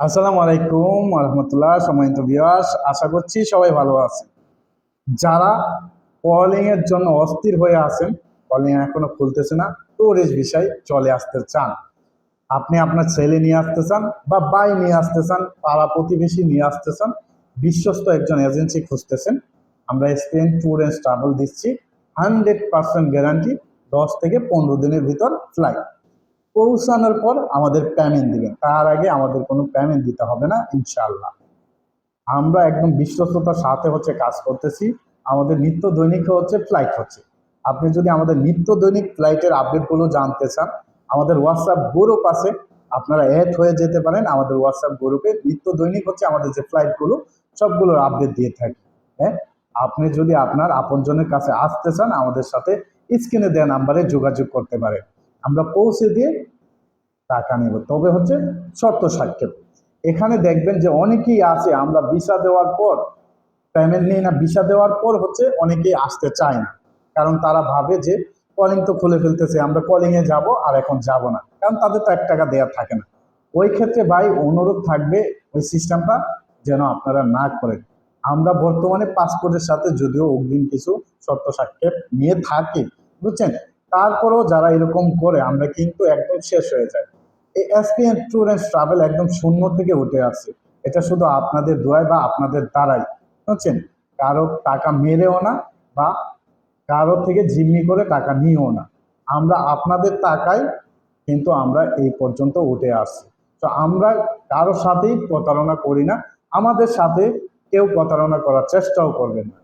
আসসালামু আলাইকুম রহমতুল্লাহ, সম্মানিত বিয়াস আশা করছি সবাই ভালো আছেন। যারা কলিং এর জন্য অস্থির হয়ে আছেন কলিং এখনও খুলতেছে না টুরিস্ট বিষয় চলে আসতে চান। আপনি আপনার ছেলে নিয়ে আসতে চান বা বাই নিয়ে আসতে চান, পাড়া প্রতিবেশী নিয়ে আসতে চান, বিশ্বস্ত একজন এজেন্সি খুঁজতেছেন, আমরা স্পেন ট্যুর অ্যান্ড ট্রাভেল দিচ্ছি হান্ড্রেড পার্সেন্ট গ্যারান্টি দশ থেকে পনেরো দিনের ভিতর ফ্লাইট পৌঁছানোর পর আমাদের পেমেন্ট দিবেন। তার আগে আমাদের কোনো পেমেন্ট দিতে হবে না ইনশাল্লাহ আমরা একদম বিশ্বস্ততার সাথে হচ্ছে কাজ করতেছি। আমাদের নিত্য দৈনিক হচ্ছে ফ্লাইট হচ্ছে। আপনি যদি আমাদের নিত্য দৈনিক ফ্লাইটের আপডেটগুলো জানতে চান, আমাদের হোয়াটসঅ্যাপ গ্রুপ আছে। আপনারা অ্যাড হয়ে যেতে পারেন। আমাদের হোয়াটসঅ্যাপ গ্রুপে নিত্য দৈনিক হচ্ছে আমাদের যে ফ্লাইটগুলো সবগুলোর আপডেট দিয়ে থাকি। হ্যাঁ? আপনি যদি আপনার আপনজনের কাছে আসতে চান, আমাদের সাথে স্ক্রিনে দেওয়া নাম্বারে যোগাযোগ করতে পারেন। আমরা পৌঁছে দিয়ে টাকা নেব। তবে হচ্ছে শর্ত সাক্ষেপ এখানে দেখবেন যে অনেকেই আছে, আমরা ভিসা দেওয়ার পর পেমেন্ট নিই না, ভিসা দেওয়ার পর হচ্ছে অনেকেই আসতে চায় না। কারণ তারা ভাবে যে কলিং তো খুলে ফেলতেছে, আমরা কলিংয়ে যাব আর এখন যাব না। কারণ তাদের তো এক টাকা দেওয়ার থাকে না। ওই ক্ষেত্রে ভাই অনুরোধ থাকবে ওই সিস্টেমটা যেন আপনারা না করেন। আমরা বর্তমানে পাসপোর্টের সাথে যদিও অগ্রিম কিছু শর্ত সাক্ষেপ নিয়ে থাকি, বুঝছেন? তারপরেও যারা এরকম করে, আমরা কিন্তু একদম শেষ হয়ে যায় এই এসপিএন ট্যুর অ্যান্ড ট্রাভেল একদম শূন্য থেকে উঠে আসছে এটা শুধু আপনাদের দোয়ায় বা আপনাদের দ্বারাই, বুঝছেন? কারও টাকা মেরেও না বা কারও থেকে জিম্মি করে টাকা নিয়েও না। আমরা আপনাদের টাকায় কিন্তু আমরা এই পর্যন্ত উঠে আসছি তো আমরা কারোর সাথেই প্রতারণা করি না। আমাদের সাথে কেউ প্রতারণা করার চেষ্টাও করবেন না।